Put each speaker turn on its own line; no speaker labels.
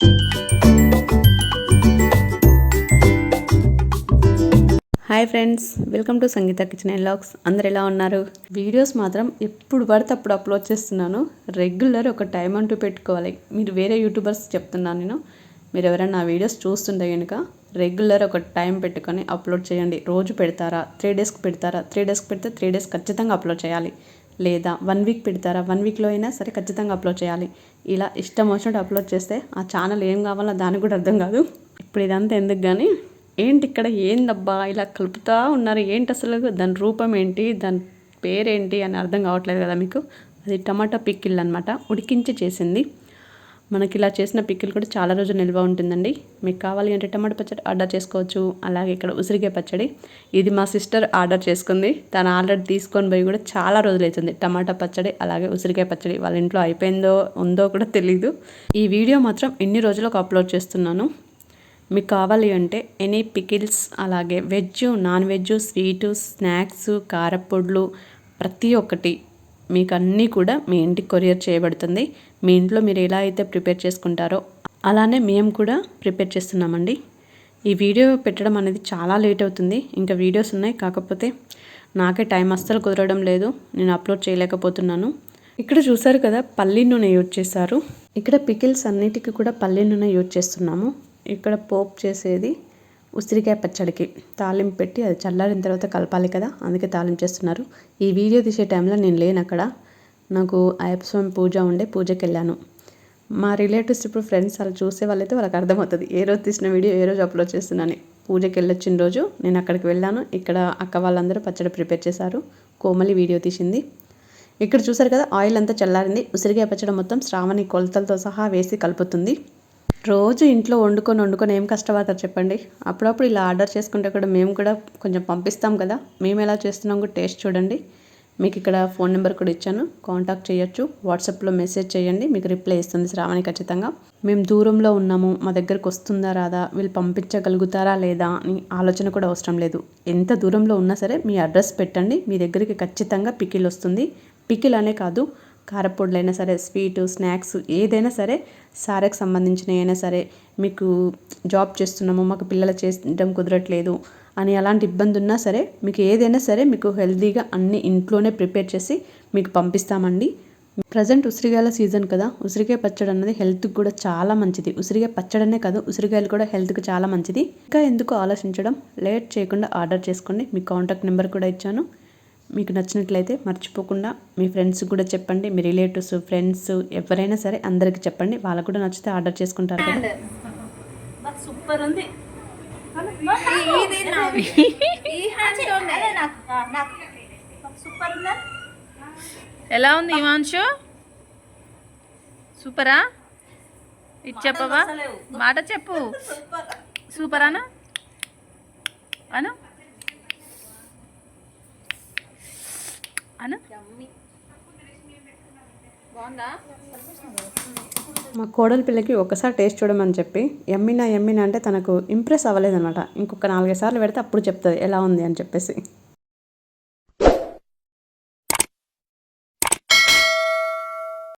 Hi friends welcome to Sangeetha kitchen and vlogs అందరు ఎలా ఉన్నారు? వీడియోస్ మాత్రం ఎప్పుడు పడితే అప్పుడు అప్లోడ్ చేస్తున్నాను. రెగ్యులర్ ఒక టైం అంటూ పెట్టుకోవాలి. మీరు వేరే యూట్యూబర్స్ చెప్తున్నాను నేను. మీరు ఎవరైనా నా వీడియోస్ చూస్తుంటే కనుక రెగ్యులర్ ఒక టైం పెట్టుకొని అప్లోడ్ చేయండి. రోజు పెడతారా? త్రీ డేస్కి పెడతారా? త్రీ డేస్కి పెడితే త్రీ డేస్ ఖచ్చితంగా అప్లోడ్ చేయాలి. లేదా వన్ వీక్ పెడతారా? వన్ వీక్లో అయినా సరే ఖచ్చితంగా అప్లోడ్ చేయాలి. ఇలా ఇష్టం వచ్చినట్టు అప్లోడ్ చేస్తే ఆ ఛానల్ ఏం కావాలో దానికి కూడా అర్థం కాదు. ఇప్పుడు ఇదంతా ఎందుకు కానీ ఏంటి ఇక్కడ ఏందబ్బా? ఇలా కలుపుతూ ఉన్నారు. ఏంటి అసలు? దాని రూపం ఏంటి? దాని పేరేంటి అని అర్థం కావట్లేదు కదా మీకు? అది టమాటా పిక్కిల్ అనమాట ఉడికించి చేసింది. మనకి ఇలా చేసిన పిక్కిల్ కూడా చాలా రోజులు నిల్వ ఉంటుందండి. మీకు కావాలి అంటే టమాటా పచ్చడి ఆర్డర్ చేసుకోవచ్చు. అలాగే ఇక్కడ ఉసిరికాయ పచ్చడి. ఇది మా సిస్టర్ ఆర్డర్ చేసుకుంది. తను ఆల్రెడీ తీసుకొని పోయి కూడా చాలా రోజులు అవుతుంది. టమాటా పచ్చడి అలాగే ఉసిరికాయ పచ్చడి వాళ్ళ ఇంట్లో అయిపోయిందో ఉందో కూడా తెలీదు. ఈ వీడియో మాత్రం ఎన్ని రోజులకు అప్లోడ్ చేస్తున్నాను. మీకు కావాలి అంటే ఎనీ పికిల్స్ అలాగే veg non veg sweet snacks కారపొడ్లు ప్రతి ఒక్కటి మీకు అన్నీ కూడా మీ ఇంటికి కొరియర్ చేయబడుతుంది. మీ ఇంట్లో మీరు ఎలా అయితే ప్రిపేర్ చేసుకుంటారో అలానే మేము కూడా ప్రిపేర్ చేస్తున్నామండి. ఈ వీడియో పెట్టడం అనేది చాలా లేట్ అవుతుంది. ఇంకా వీడియోస్ ఉన్నాయి. కాకపోతే నాకే టైం అస్సలు కుదరడం లేదు. నేను అప్లోడ్ చేయలేకపోతున్నాను. ఇక్కడ చూసారు కదా పల్లి నూనె యూజ్ చేశారు. ఇక్కడ పికిల్స్ అన్నిటికీ కూడా పల్లి నూనె యూజ్ చేస్తున్నాము. ఇక్కడ పోప్ చేసేది ఉసిరికాయ పచ్చడికి తాలింపు పెట్టి అది చల్లారిన తర్వాత కలపాలి కదా అందుకే తాలింపు చేస్తున్నారు. ఈ వీడియో తీసే టైంలో నేను లేను అక్కడ. నాకు అయ్యప్ప స్వామి పూజ ఉండే పూజకి వెళ్ళాను. మా రిలేటివ్స్ ఇప్పుడు ఫ్రెండ్స్ వాళ్ళు చూసే వాళ్ళైతే వాళ్ళకి అర్థమవుతుంది ఏ రోజు తీసిన వీడియో ఏ రోజు అప్లోడ్ చేస్తున్నాను పూజకి వెళ్ళొచ్చిన రోజు నేను అక్కడికి వెళ్ళాను. ఇక్కడ అక్క వాళ్ళందరూ పచ్చడి ప్రిపేర్ చేశారు. కోమలి వీడియో తీసింది. ఇక్కడ చూసారు కదా ఆయిల్ అంతా చల్లారింది. ఉసిరికాయ పచ్చడి మొత్తం శ్రావణి కొలతలతో సహా వేసి కలుపుతుంది. రోజు ఇంట్లో వండుకొని వండుకొని ఏం కష్టపడతారు చెప్పండి? అప్పుడప్పుడు ఇలా ఆర్డర్ చేసుకుంటే కూడా మేము కూడా కొంచెం పంపిస్తాం కదా. మేము ఎలా చేస్తున్నాం కూడా టేస్ట్ చూడండి. మీకు ఇక్కడ ఫోన్ నెంబర్ కూడా ఇచ్చాను. కాంటాక్ట్ చేయొచ్చు. వాట్సాప్లో మెసేజ్ చేయండి. మీకు రిప్లై ఇస్తుంది శ్రావణి ఖచ్చితంగా. మేము దూరంలో ఉన్నాము. మా దగ్గరకు వస్తుందా రాదా? వీళ్ళు పంపించగలుగుతారా లేదా? అని ఆలోచన కూడా అవసరం లేదు. ఎంత దూరంలో ఉన్నా సరే మీ అడ్రస్ పెట్టండి. మీ దగ్గరికి ఖచ్చితంగా పికిల్ వస్తుంది. పికిల్ అనే కాదు. కారపొడులైనా సరే స్వీటు స్నాక్స్ ఏదైనా సరే సారెకి సంబంధించిన అయినా సరే మీకు జాబ్ చేస్తున్నాము మాకు పిల్లలు చేయడం కుదరట్లేదు అని అలాంటి ఇబ్బంది ఉన్నా సరే మీకు ఏదైనా సరే మీకు హెల్తీగా అన్ని ఇంట్లోనే ప్రిపేర్ చేసి మీకు పంపిస్తామండి. ప్రజెంట్ ఉసిరికాయల సీజన్ కదా ఉసిరికాయ పచ్చడి అన్నది హెల్త్కి కూడా చాలా మంచిది. ఉసిరికాయ పచ్చడనే కాదు ఉసిరికాయలు కూడా హెల్త్కి చాలా మంచిది. ఇంకా ఎందుకు ఆలోచించడం? లేట్ చేయకుండా ఆర్డర్ చేసుకోండి. మీ కాంటాక్ట్ నెంబర్ కూడా ఇచ్చాను. మీకు నచ్చినట్లయితే మర్చిపోకుండా మీ ఫ్రెండ్స్ కూడా చెప్పండి. మీ రిలేటివ్స్ ఫ్రెండ్స్ ఎవరైనా సరే అందరికి చెప్పండి. వాళ్ళకు కూడా నచ్చితే ఆర్డర్ చేసుకుంటారు కదా.
సూపర్ ఉంది సూపర్ ఉందా.
ఎలా ఉంది హిమాంశు సూపరా? ఇది చెప్పవా? మాట చెప్పు. సూపర్ అను? అను?
మా కోడలి పిల్లకి ఒకసారి టేస్ట్ చూడమని చెప్పి ఎమ్మినా ఎమ్మినా అంటే తనకు ఇంప్రెస్ అవ్వలేదన్నమాట. ఇంకొక నాలుగైదు సార్లు పెడితే అప్పుడు చెప్తుంది ఎలా ఉంది అని చెప్పేసి.